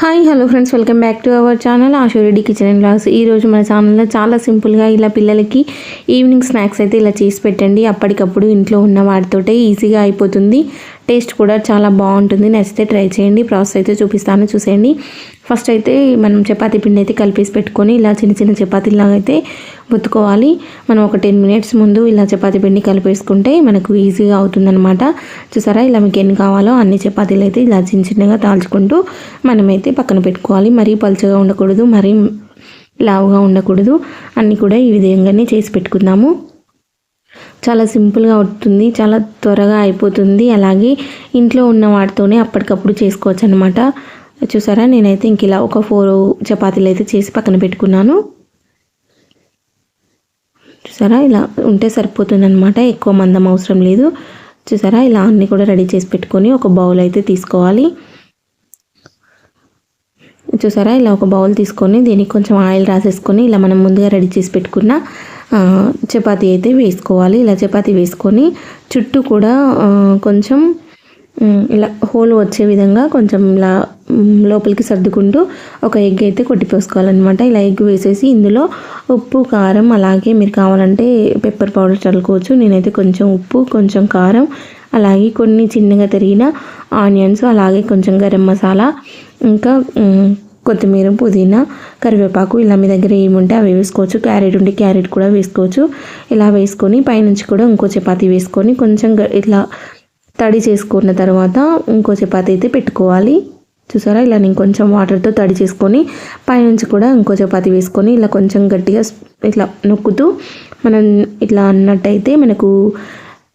Hi hello friends welcome back to our channel Ashoreddy kitchen and blogs ఈరోజు మన ఛానల్లో చాలా సింపుల్గా ఇలా పిల్లలకి ఈవినింగ్ స్నాక్స్ అయితే ఇలా చేసి పెట్టండి. అప్పటికప్పుడు ఇంట్లో ఉన్న వాటితోటే ఈజీగా అయిపోతుంది. టేస్ట్ కూడా చాలా బాగుంటుంది. నచ్చితే ట్రై చేయండి. ప్రాసెస్ అయితే చూపిస్తాను. చూసేయండి. ఫస్ట్ అయితే మనం చపాతీ పిండి అయితే కలిపేసి పెట్టుకొని ఇలా చిన్న చిన్న చపాతీలాగా అయితే బుత్తుకోవాలి మనం ఒక టెన్ మినిట్స్ ముందు ఇలా చపాతీ పిండి కలిపేసుకుంటే మనకు ఈజీగా అవుతుందన్నమాట. చూసారా? ఇలా మీకు ఎన్ని కావాలో అన్ని చపాతీలు అయితే ఇలా చిన్న చిన్నగా తాల్చుకుంటూ మనమైతే పక్కన పెట్టుకోవాలి. మరీ పలుచగా ఉండకూడదు. మరీ లావుగా ఉండకూడదు. అన్నీ కూడా ఈ విధంగానే చేసి పెట్టుకుందాము. చాలా సింపుల్గా అవుతుంది చాలా త్వరగా అయిపోతుంది. అలాగే ఇంట్లో ఉన్న వాటితోనే అప్పటికప్పుడు చేసుకోవచ్చు అనమాట చూసారా? నేనైతే ఇంక ఇలా ఒక ఫోర్ చపాతీలు అయితే చేసి పక్కన పెట్టుకున్నాను. చూసారా? ఇలా ఉంటే సరిపోతుంది అనమాట ఎక్కువ మందం అవసరం లేదు. చూసారా? ఇలా అన్నీ కూడా రెడీ చేసి పెట్టుకొని ఒక బౌల్ అయితే తీసుకోవాలి. చూసారా? ఇలా ఒక బౌల్ తీసుకొని దీనికి కొంచెం ఆయిల్ రాసేసుకొని ఇలా మనం ముందుగా రెడీ చేసి పెట్టుకున్న చపాతీ అయితే వేసుకోవాలి. ఇలా చపాతీ వేసుకొని చుట్టూ కూడా కొంచెం ఇలా హోల్ వచ్చే విధంగా కొంచెం ఇలా లోపలికి సర్దుకుంటూ ఒక ఎగ్ అయితే కొట్టిపోసుకోవాలన్నమాట. ఇలా ఎగ్ వేసేసి ఇందులో ఉప్పు కారం అలాగే మీరు కావాలంటే పెప్పర్ పౌడర్ చల్లుకోవచ్చు. నేనైతే కొంచెం ఉప్పు కొంచెం కారం అలాగే కొన్ని చిన్నగా తరిగిన ఆనియన్స్ అలాగే కొంచెం గరం మసాలా ఇంకా కొత్తిమీర పుదీనా కరివేపాకు ఇలా మీ దగ్గర ఏముంటే అవి వేసుకోవచ్చు. క్యారెట్ ఉంటే క్యారెట్ కూడా వేసుకోవచ్చు. ఇలా వేసుకొని పైనుంచి కూడా ఇంకో చపాతీ వేసుకొని కొంచెం ఇట్లా తడి చేసుకున్న తర్వాత ఇంకో చపాతి అయితే పెట్టుకోవాలి. చూసారా? ఇలా నేను కొంచెం వాటర్తో తడి చేసుకొని పైనుంచి కూడా ఇంకో చపాతి వేసుకొని ఇలా కొంచెం గట్టిగా ఇట్లా నొక్కుతూ మనం ఇట్లా అన్నట్టయితే మనకు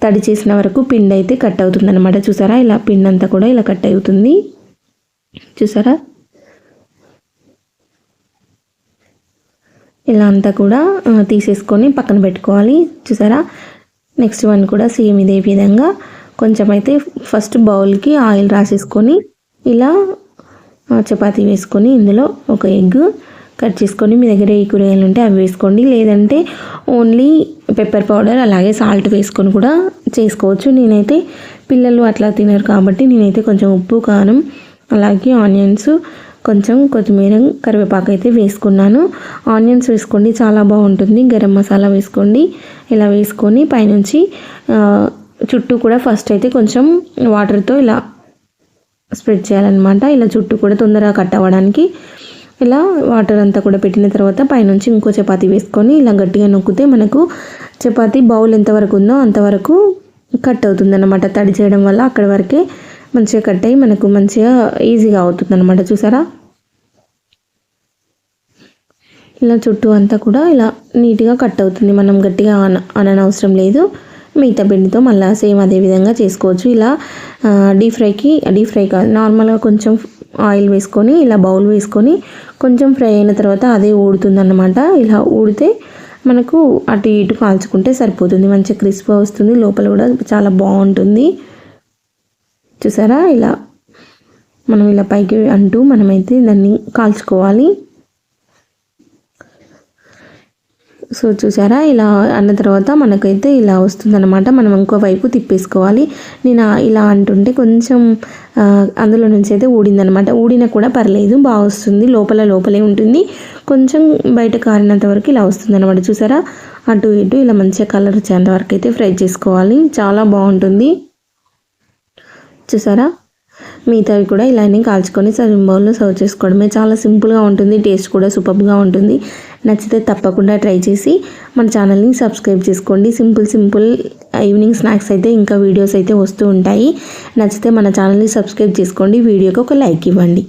తడి చేసిన వరకు పిండి అయితే కట్ అవుతుంది అనమాట చూసారా? ఇలా పిండి అంతా కూడా ఇలా కట్ అవుతుంది. చూసారా? ఇలా అంతా కూడా తీసేసుకొని పక్కన పెట్టుకోవాలి. చూసారా? నెక్స్ట్ వన్ కూడా సేమ్ ఇదే విధంగా. కొంచెం అయితే ఫస్ట్ బౌల్కి ఆయిల్ రాసేసుకొని ఇలా చపాతీ వేసుకొని ఇందులో ఒక ఎగ్ కట్ చేసుకొని మీ దగ్గర ఏ కూరగాయలు ఉంటే అవి వేసుకోండి. లేదంటే ఓన్లీ పెప్పర్ పౌడర్ అలాగే సాల్ట్ వేసుకొని కూడా చేసుకోవచ్చు. నేనైతే పిల్లలు అట్లా తినరు కాబట్టి నేనైతే కొంచెం ఉప్పు కారం అలాగే ఆనియన్స్ కొంచెం కొత్తిమీర కరివేపాకు అయితే వేసుకున్నాను. ఆనియన్స్ వేసుకోండి చాలా బాగుంటుంది. గరం మసాలా వేసుకోండి. ఇలా వేసుకొని పైనుంచి చుట్టూ కూడా ఫస్ట్ అయితే కొంచెం వాటర్తో ఇలా స్ప్రెడ్ చేయాలన్నమాట. ఇలా చుట్టూ కూడా తొందరగా కట్ అవ్వడానికి. ఇలా వాటర్ అంతా కూడా పెట్టిన తర్వాత పైనుంచి ఇంకో చపాతి వేసుకొని ఇలా గట్టిగా నొక్కితే మనకు చపాతీ బౌల్ ఎంతవరకు ఉందో అంతవరకు కట్ అవుతుందన్నమాట. తడి చేయడం వల్ల అక్కడి వరకే మంచిగా కట్ అయ్యి మనకు మంచిగా ఈజీగా అవుతుంది అనమాట చూసారా? ఇలా చుట్టూ అంతా కూడా ఇలా నీట్గా కట్ అవుతుంది. మనం గట్టిగా అన అననవసరం లేదు. మిగతా పిండితో మళ్ళీ సేమ్ అదే విధంగా చేసుకోవచ్చు. ఇలా డీప్ ఫ్రైకి డీప్ ఫ్రై కాదు నార్మల్గా కొంచెం ఆయిల్ వేసుకొని ఇలా బౌల్ వేసుకొని కొంచెం ఫ్రై అయిన తర్వాత అదే ఊడుతుందన్నమాట. ఇలా ఊడితే మనకు అటు ఇటు కాల్చుకుంటే సరిపోతుంది. మంచిగా క్రిస్ప్ వస్తుంది. లోపల కూడా చాలా బాగుంటుంది. చూసారా? ఇలా మనం ఇలా పైకి అంటూ మనమైతే దాన్ని కాల్చుకోవాలి. సో చూసారా? ఇలా అన్న తర్వాత మనకైతే ఇలా వస్తుందన్నమాట. మనం ఇంకో వైపు తిప్పేసుకోవాలి. నేను ఇలా అంటుంటే కొంచెం అందులో నుంచి అయితే ఊడిందనమాట ఊడినా కూడా పర్లేదు బాగా వస్తుంది. లోపల లోపలే ఉంటుంది. కొంచెం బయట కారినంత వరకు ఇలా వస్తుందన్నమాట. చూసారా? అటు ఇటు ఇలా మంచిగా కలర్ వచ్చేంత వరకు అయితే ఫ్రై చేసుకోవాలి. చాలా బాగుంటుంది. చూసారా? మిగతావి కూడా ఇలానే కాల్చుకొని సర్వింగ్ బౌల్లో సర్వ్ చేసుకోవడమే. చాలా సింపుల్గా ఉంటుంది. టేస్ట్ కూడా సూపర్గా ఉంటుంది. నచ్చితే తప్పకుండా ట్రై చేసి మన ఛానల్ని సబ్స్క్రైబ్ చేసుకోండి. సింపుల్ సింపుల్ ఈవినింగ్ స్నాక్స్ అయితే ఇంకా వీడియోస్ అయితే వస్తూ ఉంటాయి. నచ్చితే మన ఛానల్ని సబ్స్క్రైబ్ చేసుకోండి. వీడియోకి ఒక లైక్ ఇవ్వండి.